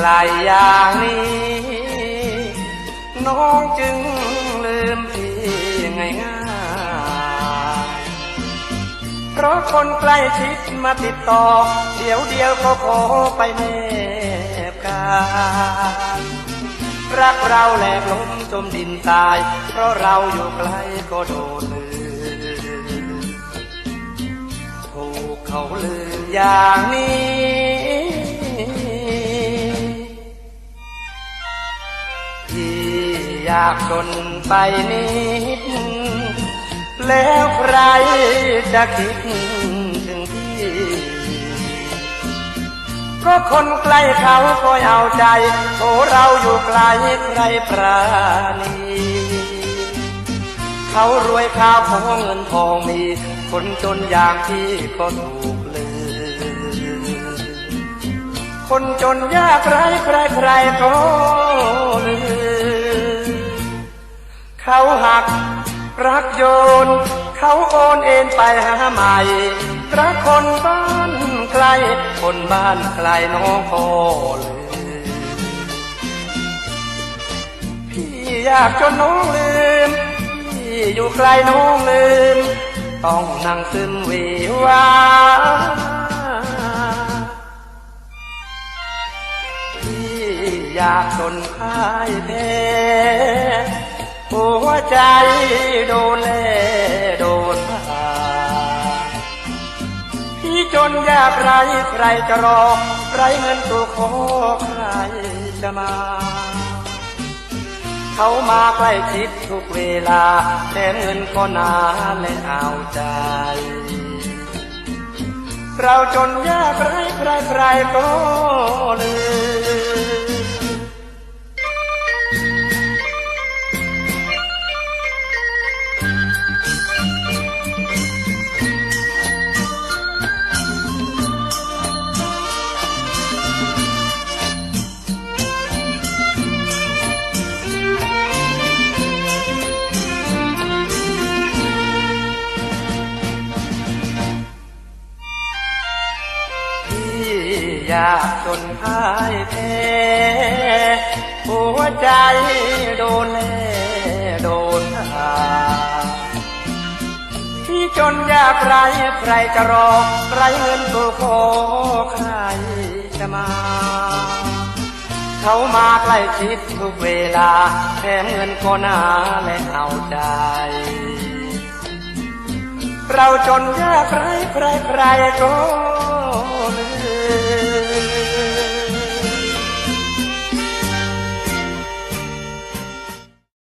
ที่อยู่ไกลอย่างนี้ น้องจึงลืมพี่ง่ายง่ายเพราะคนใกล้ชิดมาติดต่อ เดี๋ยวเดียวก็ขอไปแนบกายรักเราแหลกล้มจมดินตาย เพราะเราอยู่ไกลก็โดนลืมถูกเขาลืมอย่างนี้ อยากจนไปนิด แล้วใครจะคิดถึงพี่ ก็คนใกล้เขาคอยเอาใจโอ้เราอยู่ไกลใครปราณีเขารวยข้าวของเงินทองมี คนจนอย่างพี่ก็ถูกลืมคนจนยากไรใครใครก็ลืม เขาหัก รักโยน เขาโอนเอ็นไปหาใหม่ รักคนบ้านไกล คนบ้านไกลน้องพอเลยพี่อยากจนน้องลืมพี่อยู่ไกลน้องลืม ต้องนั่งซึมวีวาพี่อยากจนพ่ายแพ้ หัวใจโดนแล่โดนพาพี่จนยากไรใครจะรอไรเงินตัวขอใครจะมา เขามาใกล้ชิดทุกเวลาแต่เงินก็นานและเอาใจเราจนยากไรใครใครก็เลืม ยากจนพ่ายแพ้หัวใจโดนแล่โดนหาที่จนยากไรใครจะรอไรเงินตัวขอใครจะมา เขามาใกล้ชิดทุกเวลาแถมเงินก็นาและเอาใจเราจนยากไรใครใครก็ลืม